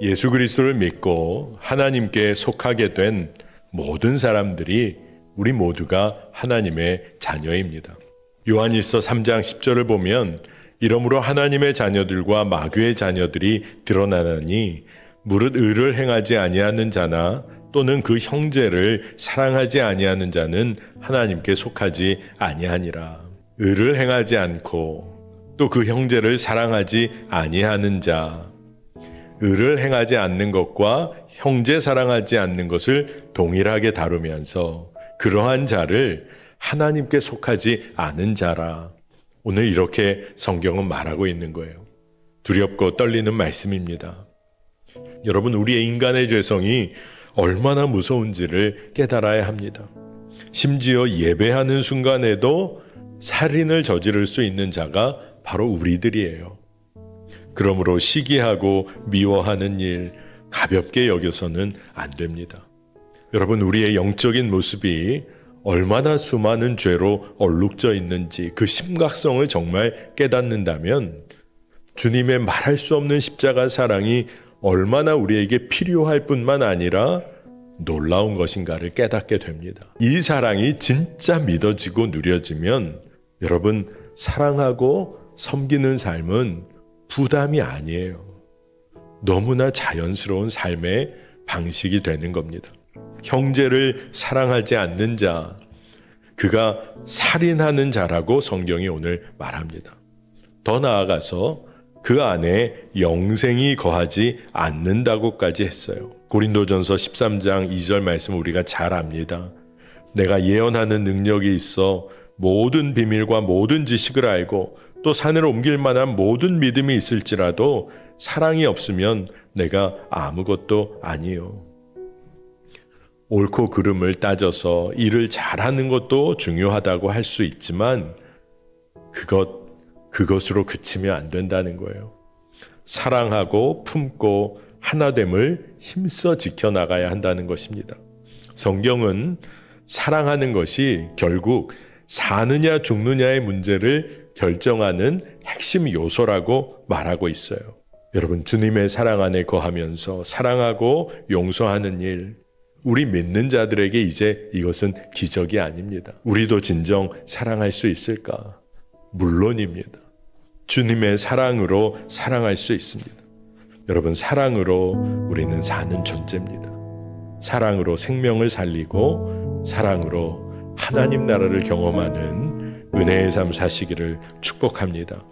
예수 그리스도를 믿고 하나님께 속하게 된 모든 사람들이 우리 모두가 하나님의 자녀입니다. 요한일서 3장 10절을 보면 이러므로 하나님의 자녀들과 마귀의 자녀들이 드러나나니 무릇 의를 행하지 아니하는 자나 또는 그 형제를 사랑하지 아니하는 자는 하나님께 속하지 아니하니라. 의를 행하지 않고 또 그 형제를 사랑하지 아니하는 자 의를 행하지 않는 것과 형제 사랑하지 않는 것을 동일하게 다루면서 그러한 자를 하나님께 속하지 않은 자라. 오늘 이렇게 성경은 말하고 있는 거예요. 두렵고 떨리는 말씀입니다. 여러분, 우리의 인간의 죄성이 얼마나 무서운지를 깨달아야 합니다. 심지어 예배하는 순간에도 살인을 저지를 수 있는 자가 바로 우리들이에요. 그러므로 시기하고 미워하는 일 가볍게 여겨서는 안 됩니다. 여러분, 우리의 영적인 모습이 얼마나 수많은 죄로 얼룩져 있는지 그 심각성을 정말 깨닫는다면 주님의 말할 수 없는 십자가 사랑이 얼마나 우리에게 필요할 뿐만 아니라 놀라운 것인가를 깨닫게 됩니다. 이 사랑이 진짜 믿어지고 누려지면 여러분 사랑하고 섬기는 삶은 부담이 아니에요. 너무나 자연스러운 삶의 방식이 되는 겁니다. 형제를 사랑하지 않는 자, 그가 살인하는 자라고 성경이 오늘 말합니다. 더 나아가서 그 안에 영생이 거하지 않는다고까지 했어요. 고린도전서 13장 2절 말씀 우리가 잘 압니다. 내가 예언하는 능력이 있어 모든 비밀과 모든 지식을 알고 또 산을 옮길 만한 모든 믿음이 있을지라도 사랑이 없으면 내가 아무것도 아니요. 옳고 그름을 따져서 일을 잘하는 것도 중요하다고 할 수 있지만 그것 그것으로 그치면 안 된다는 거예요. 사랑하고 품고 하나됨을 힘써 지켜나가야 한다는 것입니다. 성경은 사랑하는 것이 결국 사느냐 죽느냐의 문제를 결정하는 핵심 요소라고 말하고 있어요. 여러분, 주님의 사랑 안에 거하면서 사랑하고 용서하는 일, 우리 믿는 자들에게 이제 이것은 기적이 아닙니다. 우리도 진정 사랑할 수 있을까? 물론입니다. 주님의 사랑으로 사랑할 수 있습니다. 여러분, 사랑으로 우리는 사는 존재입니다. 사랑으로 생명을 살리고 사랑으로 하나님 나라를 경험하는 은혜의 삶 사시기를 축복합니다.